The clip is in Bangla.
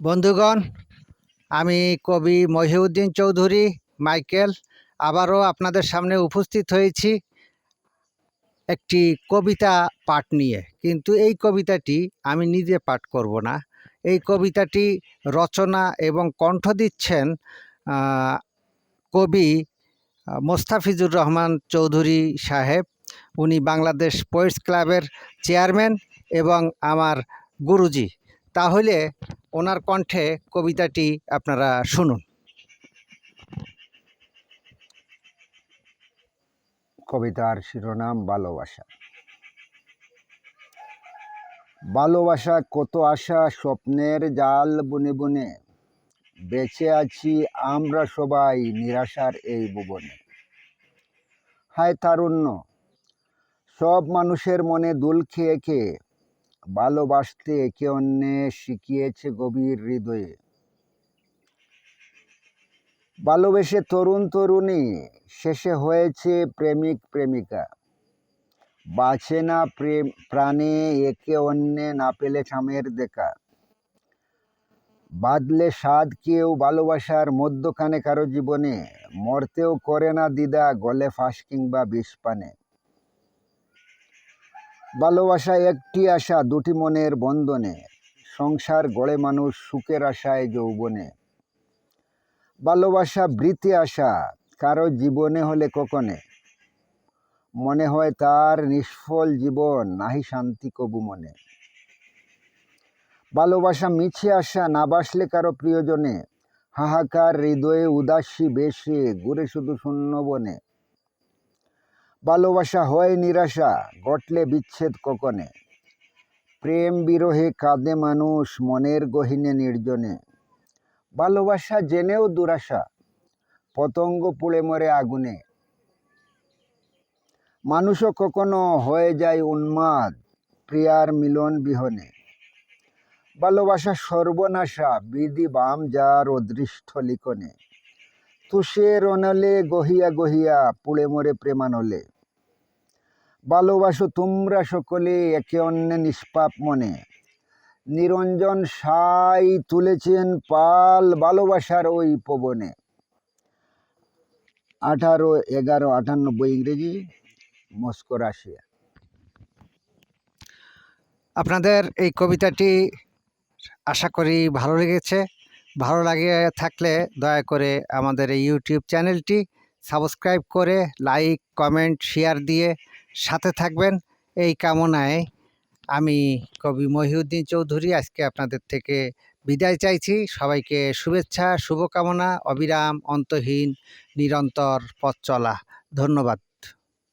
বন্ধুগণ, আমি কবি মহিউদ্দিন চৌধুরী, মাইকেল, আবারও আপনাদের সামনে উপস্থিত হয়েছি একটি কবিতা পাঠ নিয়ে। কিন্তু এই কবিতাটি আমি নিজে পাঠ করব না। এই কবিতাটি রচনা এবং কণ্ঠ দিচ্ছেন কবি মোস্তাফিজুর রহমান চৌধুরী সাহেব। উনি বাংলাদেশ পোয়েটস ক্লাবের চেয়ারম্যান এবং আমার গুরুজি। তাহলে ওনার কণ্ঠে কবিতাটি আপনারা শুনুন। কবিতার শিরোনাম ভালোবাসা। ভালোবাসা কত আশা, স্বপ্নের জাল বুনে বুনে। বেঁচে আছি আমরা সবাই নিরাশার এই ভুবনে। হায় তারুণ্য, সব মানুষের মনে দুল খেয়ে খেয়ে ভালোবাসতে একে অন্যে শিখিয়েছে গভীর হৃদয়ে। ভালোবেসে তরুণ তরুণী, শেষে হয়েছে প্রেমিক প্রেমিকা। বাঁচে না প্রেম, প্রাণে একে অন্যে না পেলে স্বামের দেখা। বাদলে স্বাদ কেউ ভালোবাসার মধ্যখানে কারও জীবনে, মরতেও করে না দিদা গলে ফাঁস কিংবা বিষ পানে। ভালোবাসা একটি আশা, দুটি মনের বন্ধনে। সংসার গড়ে মানুষ সুখের আশায় যৌবনে। ভালোবাসা বৃত্তি আশা, কারও জীবনে হলে কখনে। মনে হয় তার নিষ্ফল জীবন, নাহি শান্তি কবু মনে। ভালোবাসা মিছে আসা না বাসলে কারও প্রিয়জনে। হাহাকার হৃদয়ে উদাসী বেশে, ঘুরে শুধু শূন্য বনে। ভালোবাসা হয় নিরাশা, ঘটলে বিচ্ছেদ কখনে। প্রেম বিরহে কাঁদে মানুষ মনের গহিনে নির্জনে। ভালোবাসা জেনেও দুরাশা, পতঙ্গ পুড়ে মরে আগুনে। মানুষও কখনো হয়ে যায় উন্মাদ, প্রিয়ার মিলন বিহনে। ভালোবাসা সর্বনাশা, বিধি বাম যার অদৃষ্ট লিখনে। তুষের অনলে গহিয়া গহিয়া পুড়ে মরে প্রেমানলে। ভালোবাসো তোমরা সকলে একে অন্য নিষ্পাপ মনে। নিরঞ্জন সাই তুলেছেন পাল ভালোবাসার ওই পবনে। আঠারো এগারো আটানব্বই ইংরেজি, মস্কো, রাশিয়া। আপনাদের এই কবিতাটি আশা করি ভালো লেগেছে। ভালো লাগে থাকলে দয়া করে আমাদের এই ইউটিউব চ্যানেলটি সাবস্ক্রাইব করে লাইক, কমেন্ট, শেয়ার দিয়ে সাথে থাকবেন। এই কামনায় আমি কবি মহিউদ্দিন চৌধুরী আজকে আপনাদের থেকে বিদায় চাইছি। সবাইকে শুভেচ্ছা, শুভকামনা, অবিরাম, অন্তহীন, নিরন্তর পথ চলা। ধন্যবাদ।